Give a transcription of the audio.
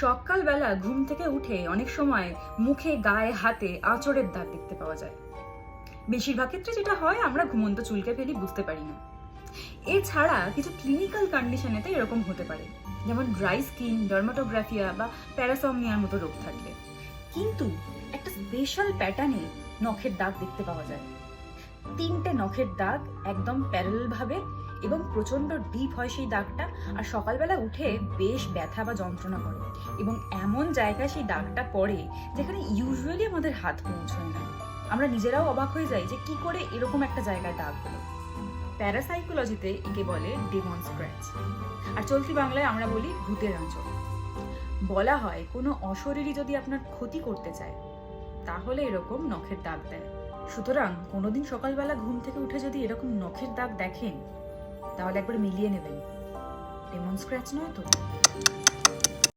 সকালবেলা ঘুম থেকে উঠে অনেক সময় মুখে, গায়ে, হাতে আঁচড়ের দাগ দেখতে পাওয়া যায়। বেশিরভাগ ক্ষেত্রে যেটা হয়, আমরা ঘুমন্ত চুলকে ফেলি, বুঝতে পারি না। এছাড়া কিছু ক্লিনিক্যাল কন্ডিশনেতে এরকম হতে পারে। যেমন ড্রাই স্কিন ডার্মাটোগ্রাফিয়া বা প্যারাসমনিয়ার মতো রোগ থাকলে। কিন্তু একটা স্পেশাল প্যাটার্নে নখের দাগ দেখতে পাওয়া যায়। তিনটে নখের দাগ একদম প্যারাল ভাবে এবং প্রচণ্ড ডিপ হয় সেই দাগটা, আর সকালবেলা উঠে বেশ ব্যথা বা যন্ত্রণা করে। এবং এমন জায়গায় সেই দাগটা পড়ে যেখানে ইউজুয়ালি আমাদের হাত পৌঁছয় না। আমরা নিজেরাও অবাক হয়ে যাই যে কি করে এরকম একটা জায়গায় দাগ হলো। প্যারাসাইকোলজিতে একে বলে ডেমন স্ক্র্যাচ। আর চলতি বাংলায় আমরা বলি ভূতের আঁচল। বলা হয় কোনো অশরীরী যদি আপনার ক্ষতি করতে চায়, তাহলে এরকম নখের দাগ দেয়। সুতরাং কোনোদিন সকালবেলা ঘুম থেকে উঠে যদি এরকম নখের দাগ দেখেন, তাহলে একবার মিলিয়ে নেবেন। এমন স্ক্র্যাচ নয় তো?